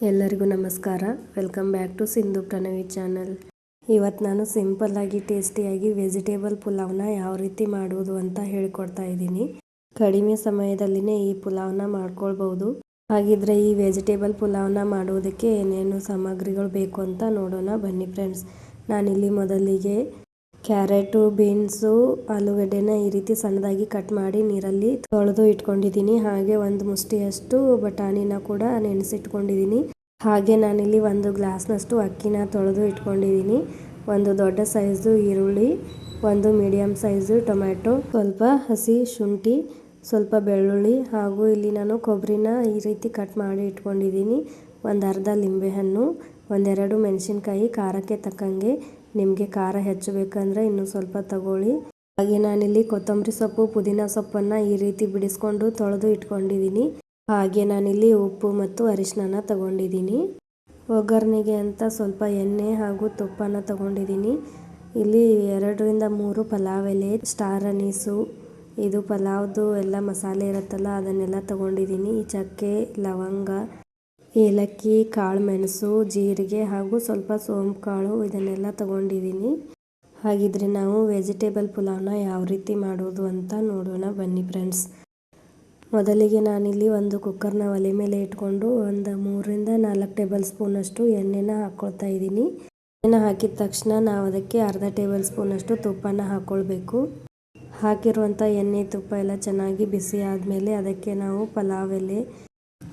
ಎಲ್ಲರಿಗೂ ನಮಸ್ಕಾರ. Welcome back to Sindhu Pranavi channel ಇವತ್ತು ನಾನು ಸಿಂಪಲ್ಲಾಗಿ ಟೇಸ್ಟಿಯಾಗಿ ವೆಜಿಟೇಬಲ್ ಪುಲಾವ್ನ ಯಾವ ರೀತಿ ಮಾಡುವುದು ಅಂತ ಹೇಳ್ಕೊಡ್ತಾ ಇದ್ದೀನಿ. ಕಡಿಮೆ ಸಮಯದಲ್ಲಿನೇ ಈ ಪುಲಾವ್ನ ಮಾಡ್ಕೊಳ್ಬೋದು ಹಾಗಿದ್ರೆ ಈ ವೆಜಿಟೇಬಲ್ ಪುಲಾವ್ನ ಮಾಡುವುದಕ್ಕೆ ಏನೇನು ಸಾಮಗ್ರಿಗಳು ಬೇಕು ಅಂತ ನೋಡೋಣ ಬನ್ನಿ ಫ್ರೆಂಡ್ಸ್ ನಾನಿಲ್ಲಿ ಮೊದಲಿಗೆ ಕ್ಯಾರೆಟು, ಬೀನ್ಸು, ಆಲೂಗಡ್ಡೆನ ಈ ರೀತಿ ಸಣ್ಣದಾಗಿ ಕಟ್ ಮಾಡಿ ನೀರಲ್ಲಿ ತೊಳೆದು ಇಟ್ಕೊಂಡಿದ್ದೀನಿ. ಹಾಗೆ ಒಂದು ಮುಷ್ಟಿಯಷ್ಟು ಬಟಾಣಿನ ಕೂಡ ನೆನೆಸಿಟ್ಕೊಂಡಿದ್ದೀನಿ. ಹಾಗೆ ನಾನಿಲ್ಲಿ ಒಂದು ಗ್ಲಾಸ್ನಷ್ಟು ಅಕ್ಕಿನ ತೊಳೆದು ಇಟ್ಕೊಂಡಿದ್ದೀನಿ. ಒಂದು ದೊಡ್ಡ ಸೈಜು ಈರುಳ್ಳಿ, ಒಂದು ಮೀಡಿಯಮ್ ಸೈಜು ಟೊಮ್ಯಾಟೊ, ಸ್ವಲ್ಪ ಹಸಿ ಶುಂಠಿ, ಸ್ವಲ್ಪ ಬೆಳ್ಳುಳ್ಳಿ ಹಾಗೂ ಇಲ್ಲಿ ನಾನು ಕೊಬ್ಬರಿನ ಈ ರೀತಿ ಕಟ್ ಮಾಡಿ ಇಟ್ಕೊಂಡಿದ್ದೀನಿ. ಒಂದು ಅರ್ಧ ಲಿಂಬೆಹಣ್ಣು, ಒಂದೆರಡು ಮೆಣಸಿನ್ಕಾಯಿ, ಖಾರಕ್ಕೆ ತಕ್ಕಂಗೆ ನಿಮಗೆ ಖಾರ ಹೆಚ್ಚು ಬೇಕಂದರೆ ಇನ್ನೂ ಸ್ವಲ್ಪ ತಗೊಳ್ಳಿ. ಹಾಗೆ ನಾನಿಲ್ಲಿ ಕೊತ್ತಂಬರಿ ಸೊಪ್ಪು, ಪುದೀನ ಸೊಪ್ಪನ್ನು ಈ ರೀತಿ ಬಿಡಿಸ್ಕೊಂಡು ತೊಳೆದು ಇಟ್ಕೊಂಡಿದ್ದೀನಿ. ಹಾಗೆ ನಾನಿಲ್ಲಿ ಉಪ್ಪು ಮತ್ತು ಅರಿಶಿನ ತಗೊಂಡಿದ್ದೀನಿ. ಒಗ್ಗರಣೆಗೆ ಅಂತ ಸ್ವಲ್ಪ ಎಣ್ಣೆ ಹಾಗೂ ತುಪ್ಪನ ತಗೊಂಡಿದ್ದೀನಿ. ಇಲ್ಲಿ ಎರಡರಿಂದ ಮೂರು ಪಲಾವ್ ಎಲೆ, ಸ್ಟಾರ್ ಅನೀಸು, ಇದು ಪಲಾವ್ದು ಎಲ್ಲ ಮಸಾಲೆ ಇರುತ್ತಲ್ಲ ಅದನ್ನೆಲ್ಲ ತಗೊಂಡಿದ್ದೀನಿ. ಚಕ್ಕೆ, ಲವಂಗ ಏಲಕ್ಕಿ ಕಾಳು ಮೆಣಸು ಜೀರಿಗೆ ಹಾಗೂ ಸ್ವಲ್ಪ ಸೋಂಪು ಕಾಳು ಇದನ್ನೆಲ್ಲ ತಗೊಂಡಿದ್ದೀನಿ. ಹಾಗಿದ್ರೆ ನಾವು ವೆಜಿಟೇಬಲ್ ಪುಲಾವ್ನ ಯಾವ ರೀತಿ ಮಾಡೋದು ಅಂತ ನೋಡೋಣ ಬನ್ನಿ ಫ್ರೆಂಡ್ಸ್. ಮೊದಲಿಗೆ ನಾನಿಲ್ಲಿ ಒಂದು ಕುಕ್ಕರ್ನ ಒಲೆ ಮೇಲೆ ಇಟ್ಕೊಂಡು ಒಂದು ಮೂರರಿಂದ ನಾಲ್ಕು ಟೇಬಲ್ ಸ್ಪೂನಷ್ಟು ಎಣ್ಣೆನ ಹಾಕ್ಕೊಳ್ತಾ ಇದ್ದೀನಿ. ಎಣ್ಣೆನ ಹಾಕಿದ ತಕ್ಷಣ ನಾವು ಅದಕ್ಕೆ ಅರ್ಧ ಟೇಬಲ್ ಸ್ಪೂನಷ್ಟು ತುಪ್ಪನ ಹಾಕ್ಕೊಳ್ಬೇಕು ಹಾಕಿರುವಂಥ ಎಣ್ಣೆ ತುಪ್ಪ ಎಲ್ಲ ಚೆನ್ನಾಗಿ ಬಿಸಿ ಆದಮೇಲೆ ಅದಕ್ಕೆ ನಾವು ಪಲಾವ್ ಎಲೆ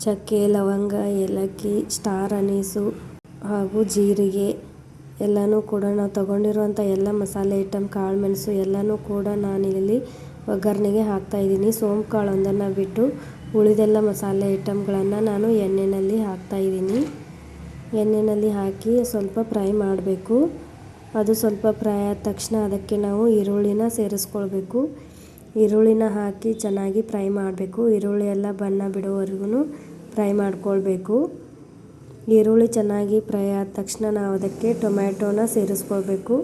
ಚಕ್ಕೆ, ಲವಂಗ, ಏಲಕ್ಕಿ, ಸ್ಟಾರ್ ಅನೀಸು ಹಾಗೂ ಜೀರಿಗೆ ಎಲ್ಲನೂ ಕೂಡ ನಾವು ತಗೊಂಡಿರುವಂಥ ಎಲ್ಲ ಮಸಾಲೆ ಐಟಮ್, ಕಾಳು ಮೆಣಸು ಎಲ್ಲನೂ ಕೂಡ ನಾನಿಲ್ಲಿ ಒಗ್ಗರಣೆಗೆ ಹಾಕ್ತಾಯಿದ್ದೀನಿ ಸೋಂಪು ಕಾಳೊಂದನ್ನು ಬಿಟ್ಟು ಉಳಿದೆಲ್ಲ ಮಸಾಲೆ ಐಟಮ್ಗಳನ್ನು ನಾನು ಎಣ್ಣೆಯಲ್ಲಿ ಹಾಕ್ತಾಯಿದ್ದೀನಿ ಎಣ್ಣೆಯಲ್ಲಿ ಹಾಕಿ ಸ್ವಲ್ಪ ಫ್ರೈ ಮಾಡಬೇಕು. ಅದು ಸ್ವಲ್ಪ ಫ್ರೈ ಆದ ತಕ್ಷಣ ಅದಕ್ಕೆ ನಾವು ಈರುಳ್ಳಿನ ಸೇರಿಸ್ಕೊಳ್ಬೇಕು. ಈರುಳ್ಳಿನ ಹಾಕಿ ಚೆನ್ನಾಗಿ ಫ್ರೈ ಮಾಡಬೇಕು. ಈರುಳ್ಳಿ ಎಲ್ಲ ಬಣ್ಣ ಬಿಡೋವರೆಗೂ ಫ್ರೈ ಮಾಡ್ಕೊಳ್ಬೇಕು. ಈರುಳ್ಳಿ ಚೆನ್ನಾಗಿ ಫ್ರೈ ಆದ ತಕ್ಷಣ ನಾವು ಅದಕ್ಕೆ ಟೊಮ್ಯಾಟೋನ ಸೇರಿಸ್ಕೊಳ್ಬೇಕು.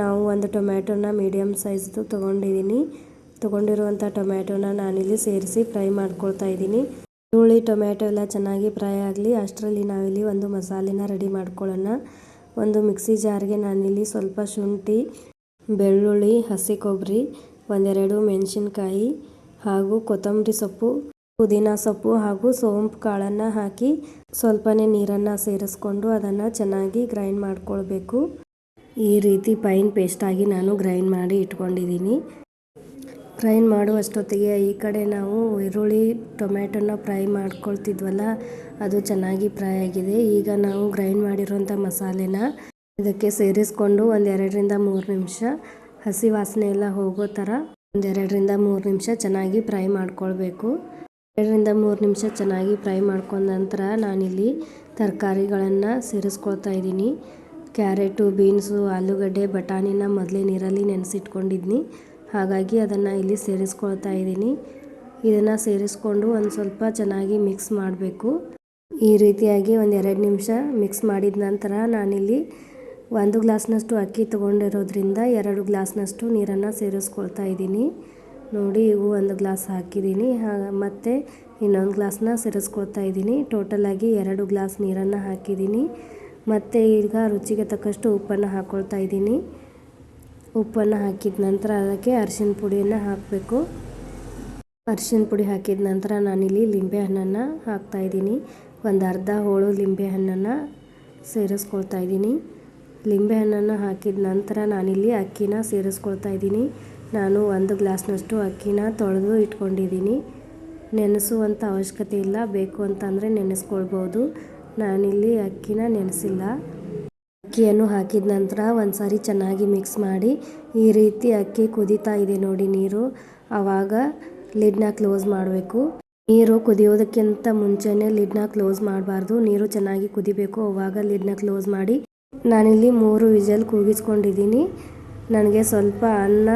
ನಾವು ಒಂದು ಟೊಮ್ಯಾಟೋನ ಮೀಡಿಯಮ್ ಸೈಜ್ದು ತೊಗೊಂಡಿದ್ದೀನಿ ತೊಗೊಂಡಿರುವಂಥ ಟೊಮ್ಯಾಟೋನ ನಾನಿಲ್ಲಿ ಸೇರಿಸಿ ಫ್ರೈ ಮಾಡ್ಕೊಳ್ತಾ ಇದ್ದೀನಿ. ಈರುಳ್ಳಿ, ಟೊಮ್ಯಾಟೊ ಎಲ್ಲ ಚೆನ್ನಾಗಿ ಫ್ರೈ ಆಗಲಿ, ಅಷ್ಟರಲ್ಲಿ ನಾವಿಲ್ಲಿ ಒಂದು ಮಸಾಲೆನ ರೆಡಿ ಮಾಡ್ಕೊಳ್ಳೋಣ. ಒಂದು ಮಿಕ್ಸಿ ಜಾರ್ಗೆ ನಾನಿಲ್ಲಿ ಸ್ವಲ್ಪ ಶುಂಠಿ, ಬೆಳ್ಳುಳ್ಳಿ, ಹಸಿ ಕೊಬ್ಬರಿ ಒಂದೆರಡು ಮೆಣಸಿನಕಾಯಿ ಹಾಗೂ ಕೊತ್ತಂಬರಿ ಸೊಪ್ಪು, ಪುದೀನ ಸೊಪ್ಪು ಹಾಗೂ ಸೋಂಪು ಕಾಳನ್ನು ಹಾಕಿ ಸ್ವಲ್ಪನೇ ನೀರನ್ನು ಸೇರಿಸ್ಕೊಂಡು ಅದನ್ನು ಚೆನ್ನಾಗಿ ಗ್ರೈಂಡ್ ಮಾಡ್ಕೊಳ್ಬೇಕು. ಈ ರೀತಿ ಪೈನ್ ಪೇಸ್ಟಾಗಿ ನಾನು ಗ್ರೈಂಡ್ ಮಾಡಿ ಇಟ್ಕೊಂಡಿದ್ದೀನಿ. ಗ್ರೈಂಡ್ ಮಾಡುವಷ್ಟೊತ್ತಿಗೆ ಈ ಕಡೆ ನಾವು ಈರುಳ್ಳಿ, ಟೊಮ್ಯಾಟೊನ ಫ್ರೈ ಮಾಡ್ಕೊಳ್ತಿದ್ವಲ್ಲ, ಅದು ಚೆನ್ನಾಗಿ ಫ್ರೈ ಆಗಿದೆ. ಈಗ ನಾವು ಗ್ರೈಂಡ್ ಮಾಡಿರೋಂಥ ಮಸಾಲೆನ ಇದಕ್ಕೆ ಸೇರಿಸ್ಕೊಂಡು ಒಂದೆರಡರಿಂದ ಮೂರು ನಿಮಿಷ ಹಸಿ ವಾಸನೆ ಎಲ್ಲ ಹೋಗೋ ಥರ ಒಂದೆರಡರಿಂದ ಮೂರು ನಿಮಿಷ ಚೆನ್ನಾಗಿ ಫ್ರೈ ಮಾಡ್ಕೊಳ್ಬೇಕು. ಎರಡರಿಂದ ಮೂರು ನಿಮಿಷ ಚೆನ್ನಾಗಿ ಫ್ರೈ ಮಾಡ್ಕೊಂಡ ನಂತರ ನಾನಿಲ್ಲಿ ತರಕಾರಿಗಳನ್ನು ಸೇರಿಸ್ಕೊಳ್ತಾ ಇದ್ದೀನಿ. ಕ್ಯಾರೆಟು, ಬೀನ್ಸು, ಆಲೂಗಡ್ಡೆ, ಬಟಾಣಿನ ಮೊದಲೇ ನೀರಲ್ಲಿ ನೆನೆಸಿಟ್ಕೊಂಡಿದ್ನಿ. ಹಾಗಾಗಿ ಅದನ್ನು ಇಲ್ಲಿ ಸೇರಿಸ್ಕೊಳ್ತಾ ಇದ್ದೀನಿ. ಇದನ್ನು ಸೇರಿಸ್ಕೊಂಡು ಒಂದು ಸ್ವಲ್ಪ ಚೆನ್ನಾಗಿ ಮಿಕ್ಸ್ ಮಾಡಬೇಕು. ಈ ರೀತಿಯಾಗಿ ಒಂದು ಎರಡು ನಿಮಿಷ ಮಿಕ್ಸ್ ಮಾಡಿದ ನಂತರ ನಾನಿಲ್ಲಿ ಒಂದು ಗ್ಲಾಸ್ನಷ್ಟು ಅಕ್ಕಿ ತೊಗೊಂಡಿರೋದ್ರಿಂದ ಎರಡು ಗ್ಲಾಸ್ನಷ್ಟು ನೀರನ್ನು ಸೇರಿಸ್ಕೊಳ್ತಾ ಇದ್ದೀನಿ. ನೋಡಿ, ಇವು ಒಂದು ಗ್ಲಾಸ್ ಹಾಕಿದ್ದೀನಿ. ಮತ್ತು ಇನ್ನೊಂದು ಗ್ಲಾಸ್ನ ಸೇರಿಸ್ಕೊಳ್ತಾ ಇದ್ದೀನಿ. ಟೋಟಲಾಗಿ ಎರಡು ಗ್ಲಾಸ್ ನೀರನ್ನು ಹಾಕಿದ್ದೀನಿ. ಮತ್ತು ಈಗ ರುಚಿಗೆ ತಕ್ಕಷ್ಟು ಉಪ್ಪನ್ನು ಹಾಕ್ಕೊಳ್ತಾ ಇದ್ದೀನಿ. ಉಪ್ಪನ್ನು ಹಾಕಿದ ನಂತರ ಅದಕ್ಕೆ ಅರಿಶಿನ ಪುಡಿಯನ್ನು ಹಾಕಬೇಕು. ಅರಿಶಿನ ಪುಡಿ ಹಾಕಿದ ನಂತರ ನಾನಿಲ್ಲಿ ಲಿಂಬೆ ಹಣ್ಣನ್ನು ಹಾಕ್ತಾಯಿದ್ದೀನಿ ಒಂದು ಅರ್ಧ ಹೋಳು ಲಿಂಬೆ ಹಣ್ಣನ್ನು ಸೇರಿಸ್ಕೊಳ್ತಾ ಇದ್ದೀನಿ. ಲಿಂಬೆ ಹಣ್ಣನ್ನು ಹಾಕಿದ ನಂತರ ನಾನಿಲ್ಲಿ ಅಕ್ಕಿನ ಸೇರಿಸ್ಕೊಳ್ತಾ ಇದ್ದೀನಿ. ನಾನು ಒಂದು ಗ್ಲಾಸ್ನಷ್ಟು ಅಕ್ಕಿನ ತೊಳೆದು ಇಟ್ಕೊಂಡಿದ್ದೀನಿ. ನೆನೆಸುವಂಥ ಅವಶ್ಯಕತೆ ಇಲ್ಲ. ಬೇಕು ಅಂತಂದರೆ ನೆನೆಸ್ಕೊಳ್ಬೋದು. ನಾನಿಲ್ಲಿ ಅಕ್ಕಿನ ನೆನೆಸಿಲ್ಲ. ಅಕ್ಕಿಯನ್ನು ಹಾಕಿದ ನಂತರ ಒಂದು ಸಾರಿ ಚೆನ್ನಾಗಿ ಮಿಕ್ಸ್ ಮಾಡಿ ಈ ರೀತಿ ಅಕ್ಕಿ ಕುದೀತಾ ಇದೆ ನೋಡಿ ನೀರು. ಆವಾಗ ಲಿಡ್ನ ಕ್ಲೋಸ್ ಮಾಡಬೇಕು. ನೀರು ಕುದಿಯೋದಕ್ಕಿಂತ ಮುಂಚೆನೇ ಲಿಡ್ನ ಕ್ಲೋಸ್ ಮಾಡಬಾರ್ದು. ನೀರು ಚೆನ್ನಾಗಿ ಕುದಿಬೇಕು. ಆವಾಗ ಲಿಡ್ನ ಕ್ಲೋಸ್ ಮಾಡಿ ನಾನಿಲ್ಲಿ ಮೂರು ವಿಜಲ್ ಕೂಗಿಸ್ಕೊಂಡಿದ್ದೀನಿ. ನನಗೆ ಸ್ವಲ್ಪ ಅನ್ನ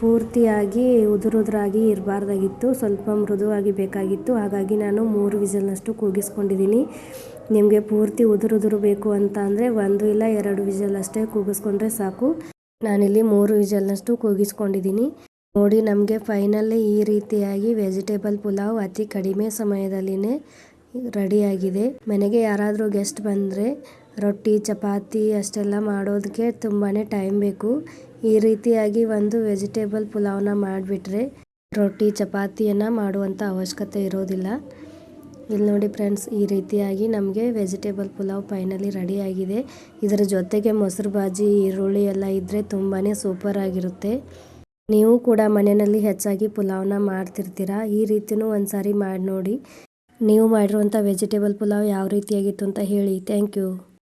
ಪೂರ್ತಿಯಾಗಿ ಉದುರುದ್ರಾಗಿ ಇರಬಾರ್ದಾಗಿತ್ತು. ಸ್ವಲ್ಪ ಮೃದುವಾಗಿ ಬೇಕಾಗಿತ್ತು. ಹಾಗಾಗಿ ನಾನು ಮೂರು ವಿಜಲ್ನಷ್ಟು ಕೂಗಿಸ್ಕೊಂಡಿದ್ದೀನಿ. ನಿಮಗೆ ಪೂರ್ತಿ ಉದುರುದುರು ಬೇಕು ಅಂತ ಅಂದರೆ ಒಂದು ಇಲ್ಲ ಎರಡು ವಿಜಲ್ ಅಷ್ಟೇ ಕೂಗಿಸ್ಕೊಂಡ್ರೆ ಸಾಕು. ನಾನಿಲ್ಲಿ ಮೂರು ವಿಜಲ್ನಷ್ಟು ಕೂಗಿಸ್ಕೊಂಡಿದ್ದೀನಿ. ನೋಡಿ ನಮಗೆ ಫೈನಲ್ಲೇ ಈ ರೀತಿಯಾಗಿ ವೆಜಿಟೇಬಲ್ ಪುಲಾವ್ ಅತಿ ಕಡಿಮೆ ಸಮಯದಲ್ಲಿನೇ ರೆಡಿಯಾಗಿದೆ. ಮನೆಗೆ ಯಾರಾದರೂ ಗೆಸ್ಟ್ ಬಂದರೆ ರೊಟ್ಟಿ, ಚಪಾತಿ ಅಷ್ಟೆಲ್ಲ ಮಾಡೋದಕ್ಕೆ ತುಂಬಾ ಟೈಮ್ ಬೇಕು. ಈ ರೀತಿಯಾಗಿ ಒಂದು ವೆಜಿಟೇಬಲ್ ಪುಲಾವ್ನ ಮಾಡಿಬಿಟ್ರೆ ರೊಟ್ಟಿ, ಚಪಾತಿಯನ್ನು ಮಾಡುವಂಥ ಅವಶ್ಯಕತೆ ಇರೋದಿಲ್ಲ. ಇಲ್ಲಿ ನೋಡಿ ಫ್ರೆಂಡ್ಸ್ ಈ ರೀತಿಯಾಗಿ ನಮಗೆ ವೆಜಿಟೇಬಲ್ ಪುಲಾವ್ ಫೈನಲಿ ರೆಡಿಯಾಗಿದೆ ಇದರ ಜೊತೆಗೆ ಮೊಸರು ಬಾಜಿ, ಈರುಳ್ಳಿ ಎಲ್ಲ ಇದ್ದರೆ ತುಂಬಾ ಸೂಪರ್ ಆಗಿರುತ್ತೆ. ನೀವು ಕೂಡ ಮನೆಯಲ್ಲಿ ಹೆಚ್ಚಾಗಿ ಪುಲಾವ್ನ ಮಾಡ್ತಿರ್ತೀರಾ? ಈ ರೀತಿಯೂ ಒಂದು ಸಾರಿ ಮಾಡಿ ನೋಡಿ. ನೀವು ಮಾಡಿರುವಂಥ ವೆಜಿಟೇಬಲ್ ಪುಲಾವ್ ಯಾವ ರೀತಿಯಾಗಿತ್ತು ಅಂತ ಹೇಳಿ. Thank you